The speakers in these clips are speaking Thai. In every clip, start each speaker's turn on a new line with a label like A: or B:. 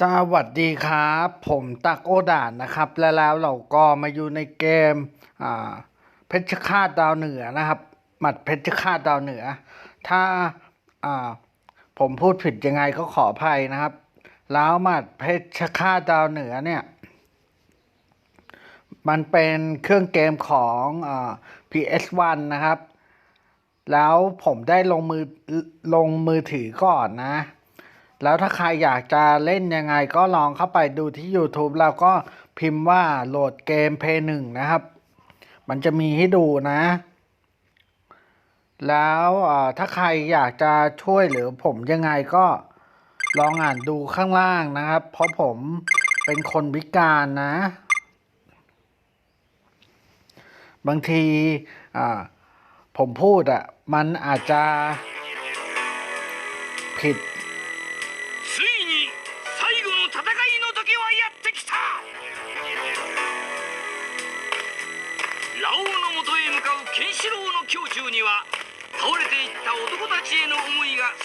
A: สวัสดีครับ ผมตักโอดานนะครับ และแล้วเราก็มาอยู่ในเกมเพชรฆาตดาวเหนือนะครับ หมัดเพชรฆาตดาวเหนือ ถ้าผมพูดผิดยังไงก็ขออภัยนะครับ แล้วหมัดเพชรฆาตดาวเหนือเนี่ย มันเป็นเครื่องเกมของอ PS1 นะครับ แล้วผมได้ลงมือลงมือถือก่อนนะ แล้วถ้าใครอยากจะเล่นยังไงก็ลองเข้าไปดูที่ YouTube แล้วก็พิมพ์ว่าโหลดเกมเพย์หนึ่งนะครับ มันจะมีให้ดูนะ แล้วถ้าใครอยากจะช่วยหรือผมยังไงก็ลองอ่านดูข้างล่างนะครับ เพราะผมเป็นคนพิการนะ บางทีผมพูดอะ่ะ มันอาจจะผิด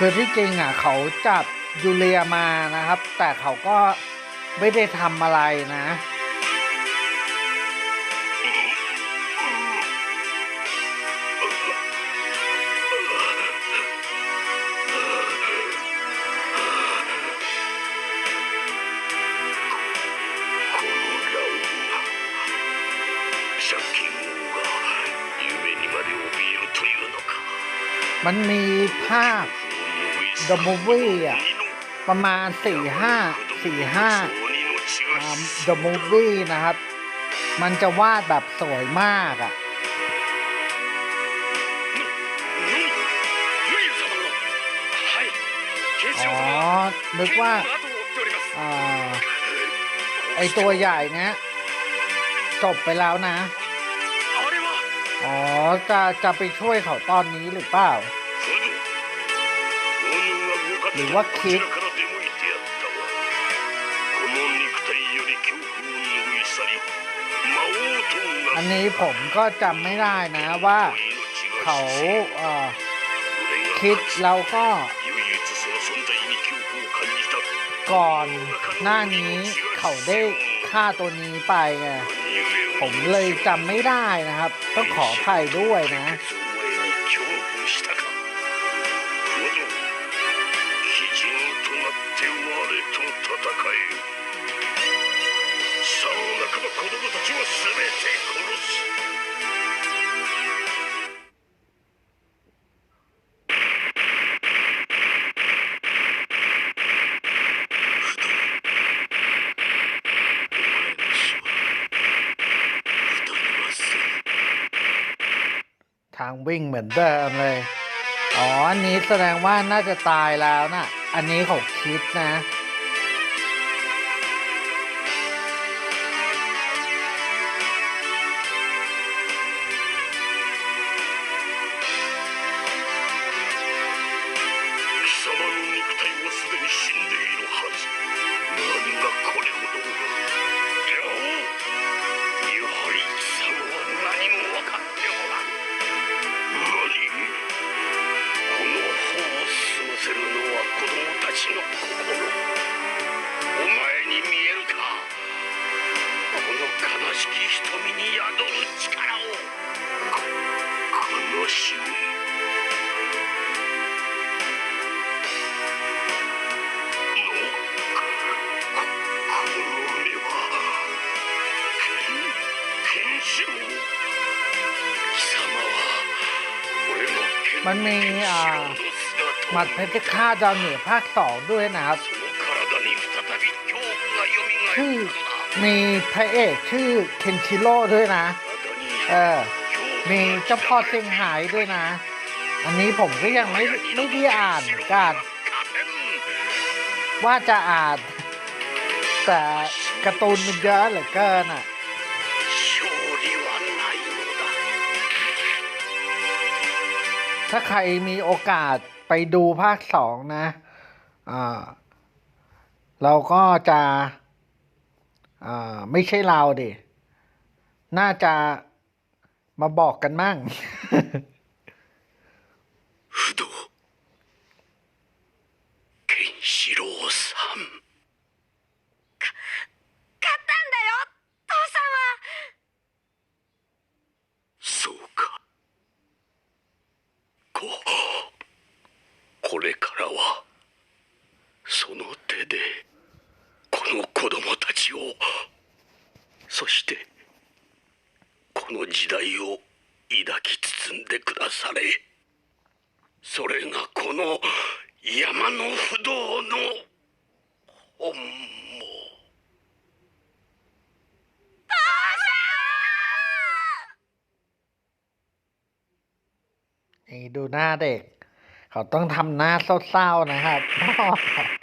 A: คือที่จริงอะเขาจับยูเลียมานะครับ แต่เขาก็ไม่ได้ทำอะไรนะมันมีภาพ The Movie อะประมาณสี่ห้าสี่ห้าอ่า The Movie นะครับ มันจะวาดแบบสวยมากอะอ๋อ นึกว่าอ่าไอตัวใหญ่เนี้ยจบไปแล้วนะ อ๋อ จะจะไปช่วยเขาตอนนี้หรือเปล่า หรือว่าคิดอันนี้ผมก็จำไม่ได้นะว่าเขาเอ่อคิดแล้วก็ ก่อนหน้านี้เขาได้ฆ่าตัวนี้ไปไงผมเลยจำไม่ได้นะครับ ต้องขออภัยด้วยนะ
B: さもなくば子供たちを全て殺す
A: ทางวิ่งเหมือนเดิมเลย อ๋อ อันนี้แสดงว่าน่าจะตายแล้วนะ อันนี้เขาคิดนะ มีอ่าหมัดเพชรฆาตดาวเหนือภาคสองด้วยนะครับชื่อมีพระเอกชื่อเคนชิโร่ด้วยนะ เออ มีเจ้าพ่อเซิงหายด้วยนะ อันนี้ผมก็ยังไม่ไม่ได้อ่านกันว่าจะอ่าน แต่การ์ตูนมันเยอะเหลือเกินอะ ถ้าใครมีโอกาสไปดูภาคสองนะ อ่า เราก็จะ อ่า ไม่ใช่เราดิ น่าจะมาบอกกันมั่ง
B: 不動ケンシロウ ウの子供たちをそしてこの時代を抱き包んでくだされそれがこの山の不動の本望
A: นี่ดูหน้าเด็ก เขาต้องทำหน้าเศร้าๆนะครับ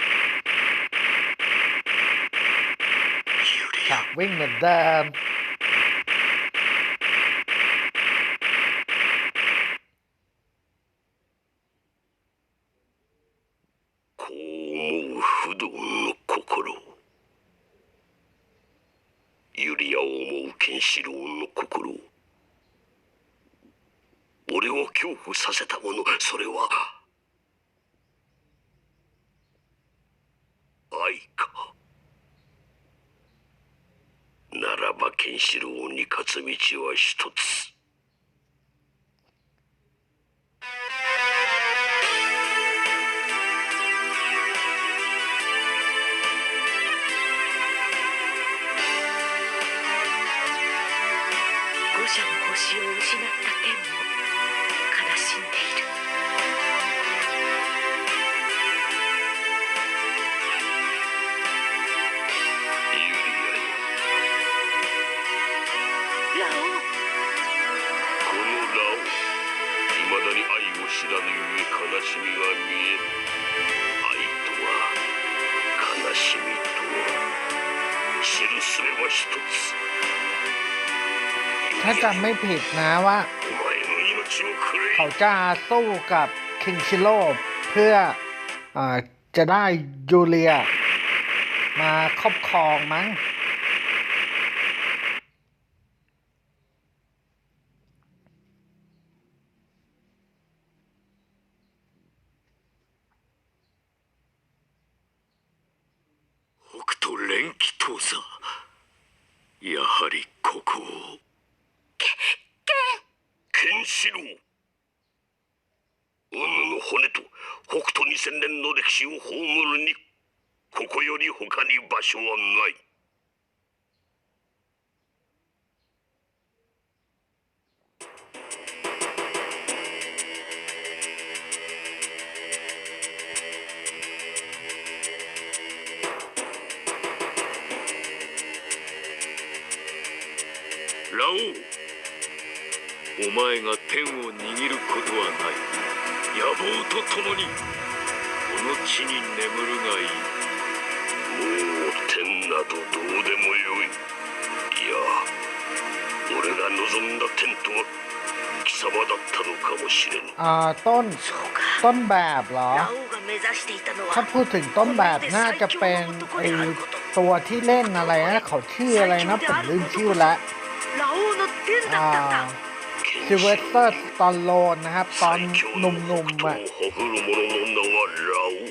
A: あ、ウィン
B: グダーン。不動の心ユリアを思うケンシロウの心俺を恐怖させたものそれはケンシロウに勝つ道は一つ。
C: 五社の星を失った天も
B: は知るすべは一つ
A: ถ้าจำไม่ผิดนะว่า
B: お前の命をくれ
A: เขาจะสู้กับคินชิโร่เพื่ออาจะได้ยูเลีย มาครอบครองมั้ง
B: 前が天を握ることはない野望とともにこの地に眠るがいいもう天などどうでもよいいや俺が望んだ天とは貴様だったのかもしれぬ
A: อ่าต้น
C: そうか
A: ต้นแบบเหรอ
C: ラオウが目指していたの
A: ถ้า
C: は
A: พูดถึงต้นแบบน่าจะเป็นไอตัวที่เล่นอะไรนะเขาชื่ออะไรนะ ผมลืมชื่อแล้ว
C: ラオウの天だ
A: อ่า
C: ったんだ
A: ซิเวสเตอร์สตอลโลนนะครับ ตอน
B: 最強
A: ห
B: の
A: นุ่ม
B: 北
A: ๆ
B: 斗
A: อ่ะ
B: をほふる者の名はラオウ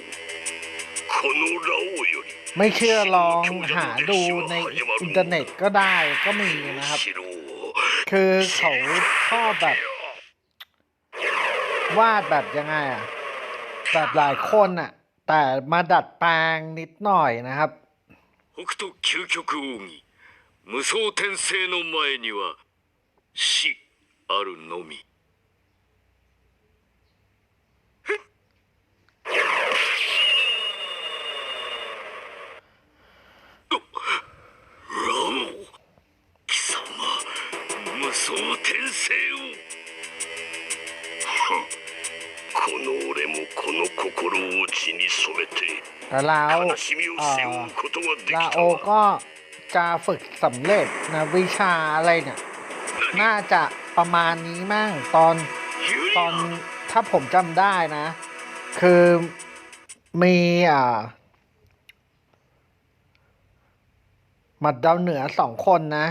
B: このラオウより
A: ไม่เชื่อลองหาดูในอินเทอร์เน็ตก็ได้ก็มีนะครับ
B: ケンシロウを
A: คือเขาชอบแบบ วาดแบบยังไงอ่ะ แบบหลายคนอ่ะ แต่มาดัดแปลงนิดหน่อยนะครับ
B: 北斗究極奥義無双転生の前には死 あるのみ。その転生をこの俺もこの心を血に染めて悲しみを背負うことができた
A: ก็จะฝึกสำเร็จนะวิชาอะไรเนี่ยน่าจะ ประมาณนี้มั่งตอน
B: ユリ
A: ตอน
B: ア
A: ถ้าผมจำได้นะ คือมีอ่าหมัดดาวเหนือสองคนนะ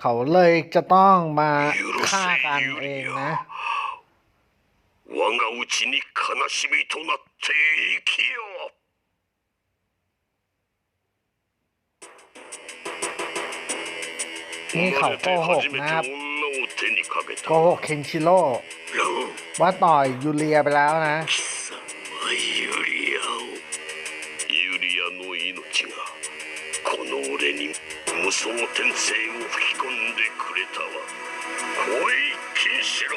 A: เขาเลยจะต้องมาฆ่ากันเองนะ
B: 我がうちに悲しみとなって生きよ
A: นี่เขาโกหก
B: 初めて
A: นะครับ
B: 女を 手にかけ
A: โก
B: た
A: หกเคนชิโร่
B: ラオウ
A: ว่าต่อยยูเลียไปแล้วนะ
B: 貴様ユリアをユリアの命がこの俺に無双転生を吹き込んでくれたわ来い金四郎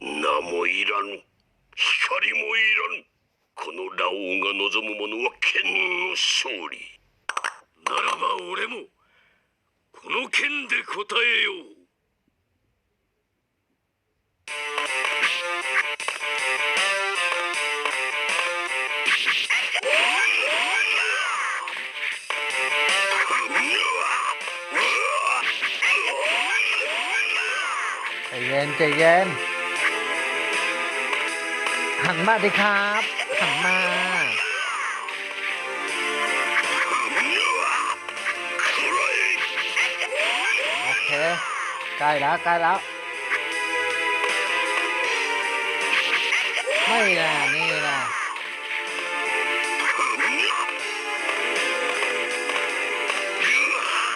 B: 名もいらぬ光もいらぬこのラオウが望むものは剣の勝利な らば俺もこの剣で答えよう
A: ใจเย็นใจเย็น หันมาดิครับ หันมา ใกล้แล้วใกล้แล้ว ไม่นะนี่นะ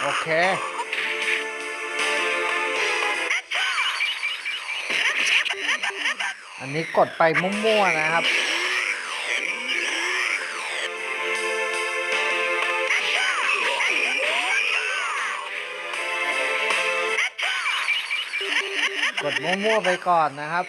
A: โอเคอันนี้กดไปมั่วๆนะครับ กดมั่วๆไปก่อนนะครับ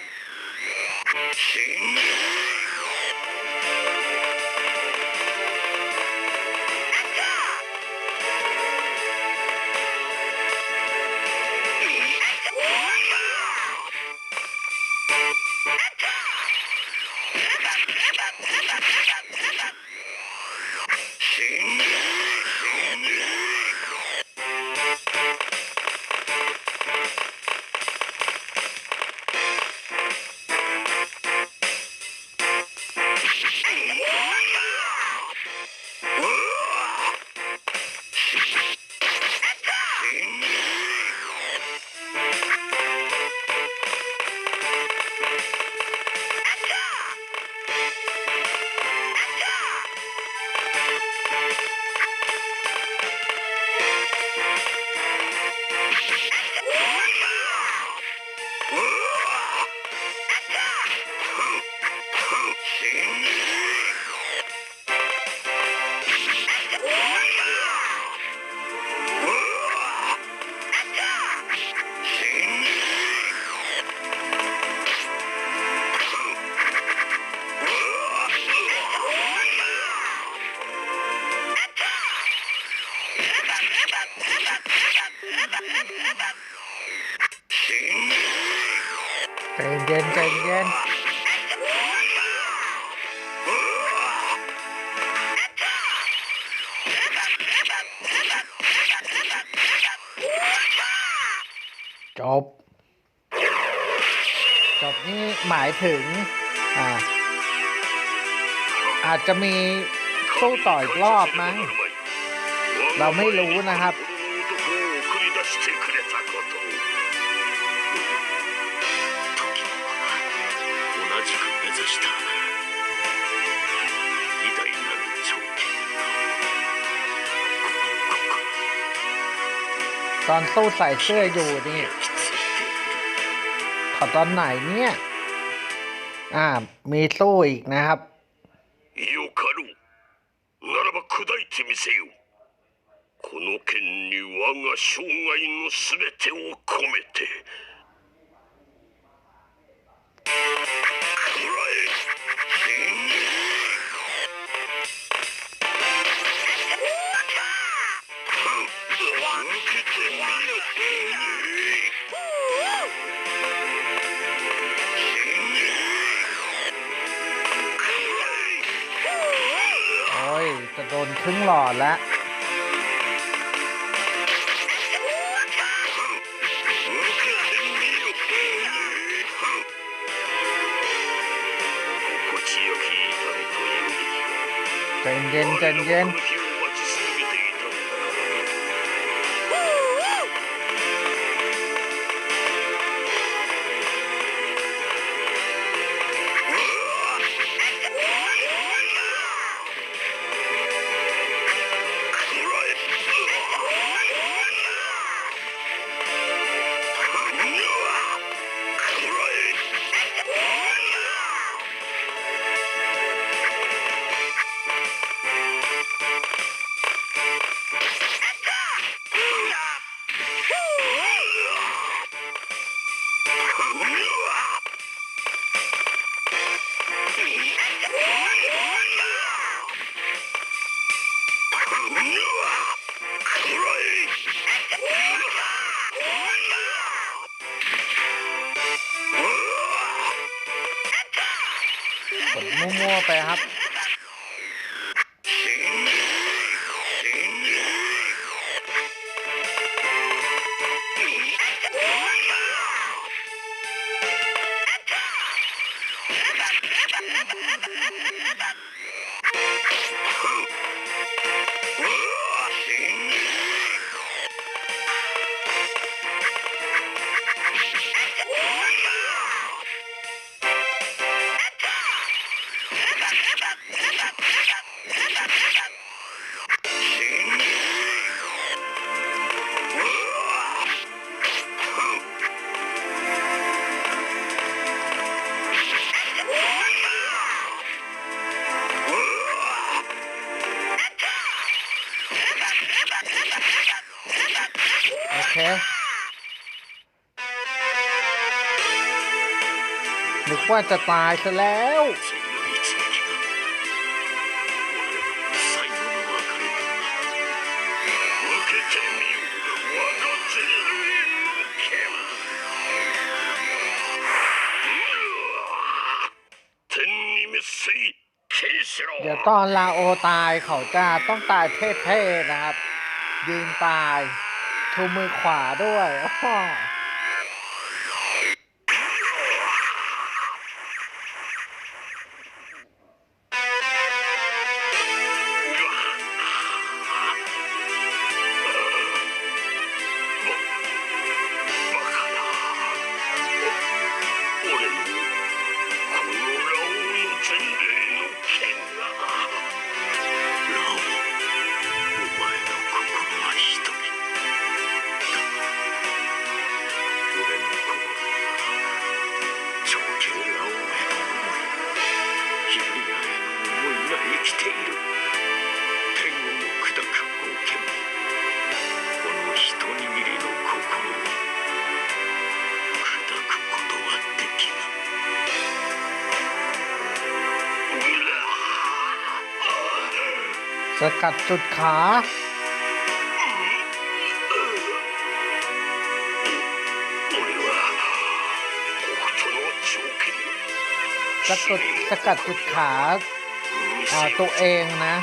A: ใจเย็นใจเย็นจบ จบนี่หมายถึง อ่า อาจจะมีสู้ต่ออีกรอบมั้ง เราไม่รู้นะครับ ตอนสู้ใส่เสื้ออยู่นี่
B: こ焼き付いている
A: ถอดตอนไหนเนี่ย อ่า มีสู้อีกนะครับ
B: よかろうならば砕いてみせよこの剣に我が生涯のすべてを込めて โดนครึ่งหลอดแล้วใจเย็นใจเย็น ว่าจะตายซะแล้ว เดี๋ยวตอนลาโอตายเขาจะต้องตายเท่ๆนะครับ ยืนตายทูมือขวาด้วยอ้อ กัดจุดขาสกัดสกัดจุดขาตัวเองนะ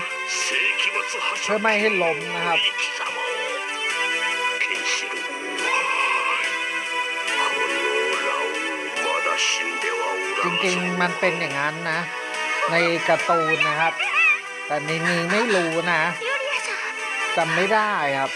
B: เพื่อไม่ให้ล้มนะครับจริงๆ มันเป็นอย่างนั้นนะ ในการ์ตูนนะครับ แต่ในนี้ไม่รู้นะจำไม่ได้ครับ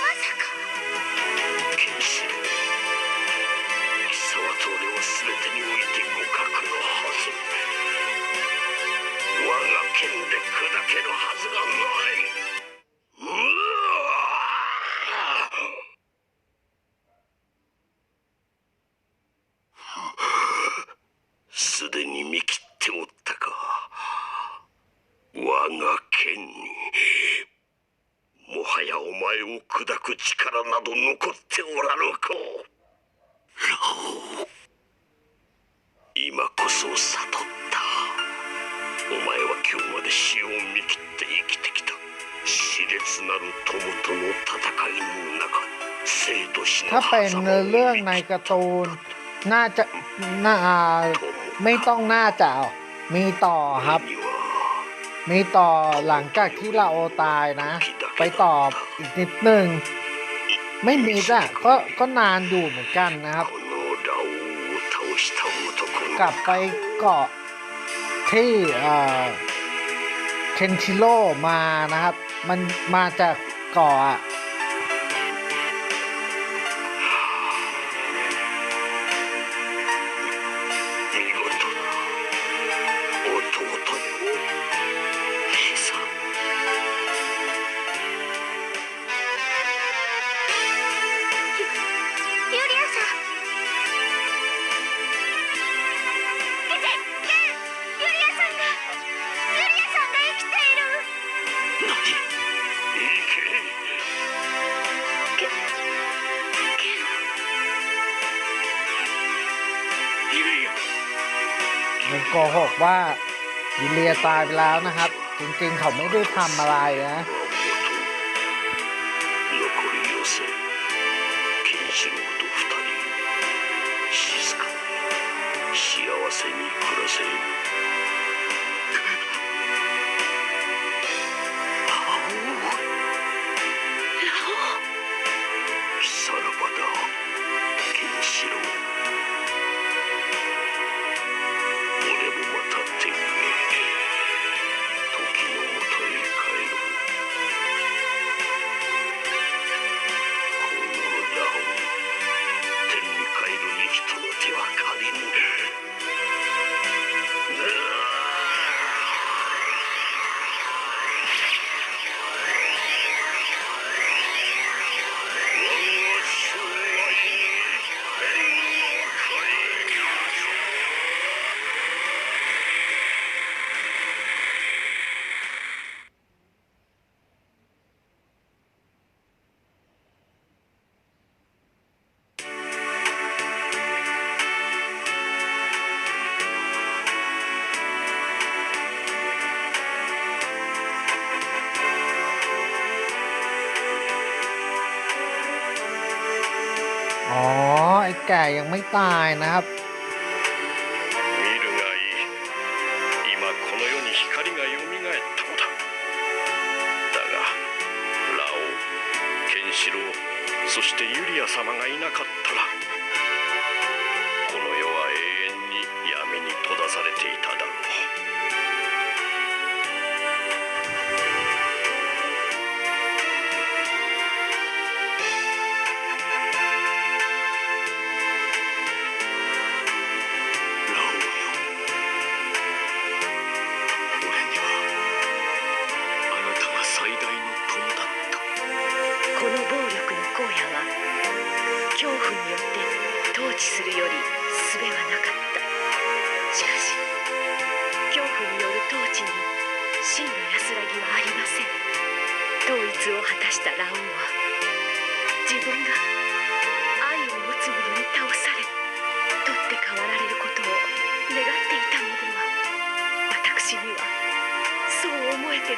B: ถ้าเป็นเรื่องในการ์ตูนน่าจะน่าไม่ต้องน่าจะมีต่อครับ
A: มีต่อหลังจากที่เราตายนะ ไปตอบอีกนิดนึง ไม่มีจ้ะก็ก็นานอยู่เหมือนกันนะครับ กลับไปเกาะที่เคนชิโร่มานะครับ มันมาจากเกาะ โกหกว่ายิเลียตายไปแล้วนะครับ จริงๆเขาไม่ได้ทำอะไรนะ
B: える幹との手は借りぬ。
A: ยังไม่ตายนะครับ
B: 見るがいい今この世に光がよみがえったのだだがラオウケンシロウそしてユリア様がいなかったらこの世は永遠に闇に閉ざされていただ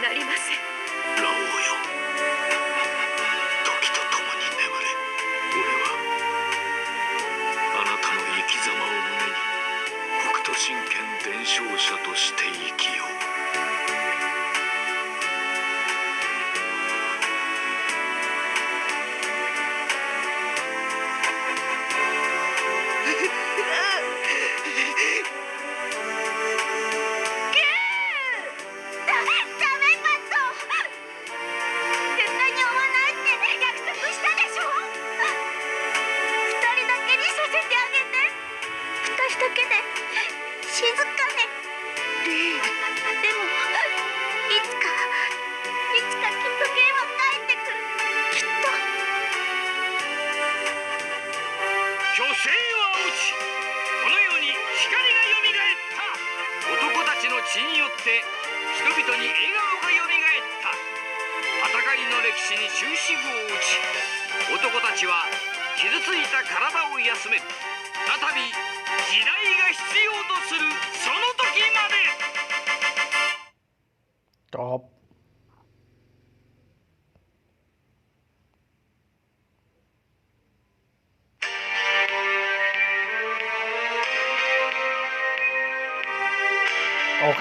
B: な
C: りません。
D: 血によって人々に笑顔がよみがえった。戦いの歴史に終止符を打ち男たちは傷ついた体を休め再び時代が必要とするその時まで。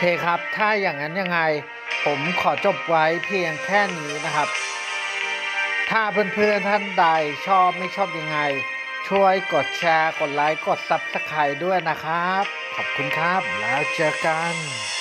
A: เคครับ ถ้าอย่างนั้นยังไง
E: ผมขอจบไว้เพียงแค่นี้นะครับ ถ้าเพื่อนๆท่านใดชอบไม่ชอบยังไง ช่วยกดแชร์ กดไลค์ กด s u b สไครด้วยนะครับ ขอบคุณครับ แล้วเจอกัน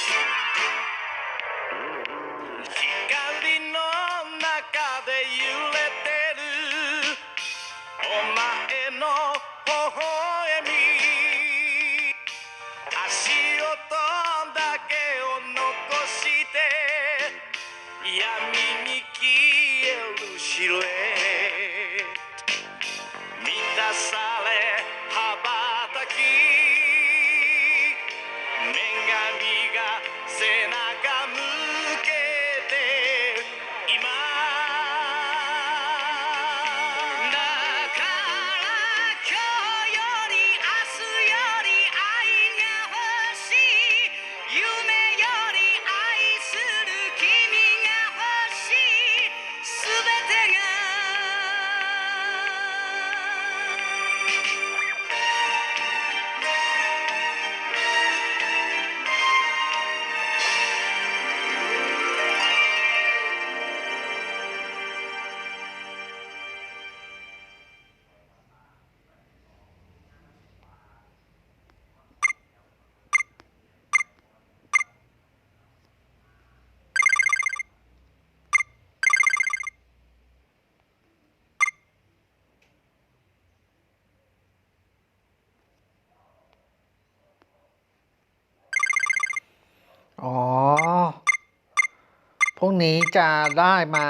E: พรุ่งนี้จะได้มา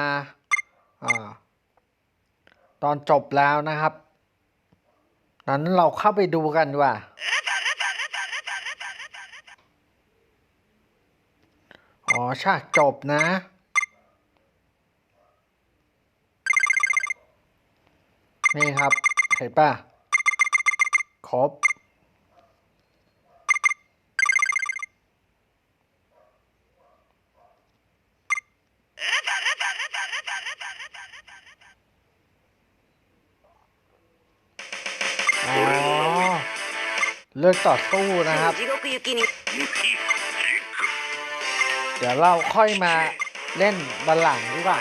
E: อตอนจบแล้วนะครับ นั้นเราเข้าไปดูกันดีกว่า อ๋อฉากจบนะนี่ครับ เห็นป่ะ ครบ เลือกต่อสู้นะครับ เดี๋ยวเราค่อยมาเล่นบอลหลังดีกว่า